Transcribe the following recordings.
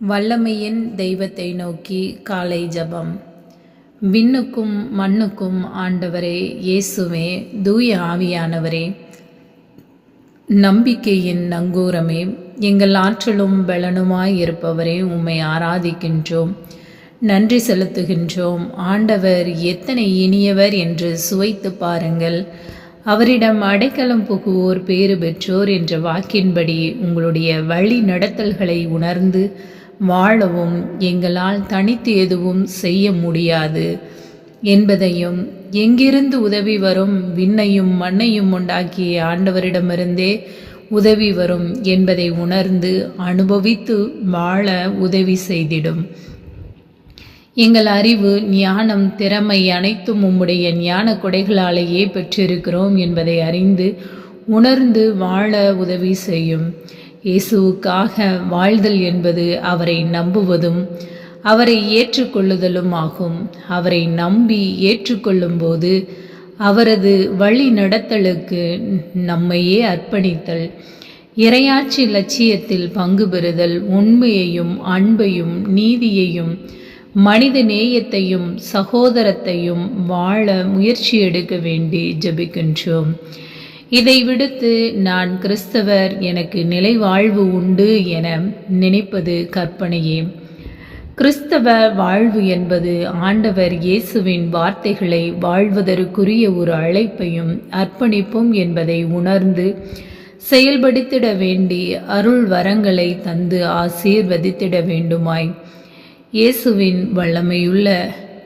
வல்லமையின் தெய்வத்தை நோக்கி காலை ஜபம். விண்ணுக்கும் மண்ணுக்கும் ஆண்டவரே இயேசுவே தூய ஆவியானவரே நம்பிக்கையின் நங்கூரமே எங்கள் ஆற்றலும் பலனுமாய் இருப்பவரே உம்மை ஆராதிக்கின்றோம் நன்றி செலுத்துகின்றோம். ஆண்டவர் எத்தனை இனியவர் என்று சுவைத்து பாருங்கள். அவரிடம் அடைக்கலம் புகுவோர் பேறு பெற்றோர் என்ற வாக்கின்படி உங்களுடைய வழி நடத்தல்களை உணர்ந்து வாழவும் எங்களால் தனித்து எதுவும் செய்ய முடியாது. என்பதையும் எங்கிருந்து உதவி வரும் விண்ணையும் மண்ணையும் உண்டாக்கிய ஆண்டவரிடமிருந்தே உதவி வரும் என்பதை உணர்ந்து அனுபவித்து வாழ உதவி செய்திடும். எங்கள் அறிவு ஞானம் திறமை அனைத்தும் உம்முடைய ஞான கொடைகளாலேயே பெற்றிருக்கிறோம் என்பதை அறிந்து உணர்ந்து வாழ உதவி செய்யும். இயேசுவுக்காக வாழ்தல் என்பது அவரை நம்புவதும் அவரை ஏற்றுக்கொள்ளுதலும் ஆகும் அவரை நம்பி ஏற்றுக்கொள்ளும்போது அவரது வழி நடத்தலுக்கு நம்மையே அர்ப்பணித்தல். இரையாட்சி லட்சியத்தில் பங்கு பெறுதல் உண்மையையும் அன்பையும் நீதியையும் மனித நேயத்தையும் சகோதரத்தையும் வாழ முயற்சி எடுக்க வேண்டி ஜபிக்கின்றோம். இதை விடுத்து நான் கிறிஸ்தவர் எனக்கு நிலை வாழ்வு உண்டு என நினைப்பது கற்பனையே. கிறிஸ்தவ வாழ்வு என்பது ஆண்டவர் இயேசுவின் வார்த்தைகளை வாழ்வதற்குரிய ஒரு அழைப்பையும் அர்ப்பணிப்பும் என்பதை உணர்ந்து செயல்படுத்திட வேண்டி அருள் வரங்களை தந்து ஆசீர்வதித்திட வேண்டுமாய். இயேசுவின் வல்லமையுள்ள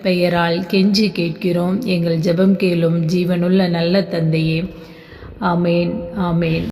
பெயரால் கெஞ்சி கேட்கிறோம். எங்கள் ஜெபம் கேளும் ஜீவனுள்ள நல்ல தந்தையே ആമേൻ ആമേൻ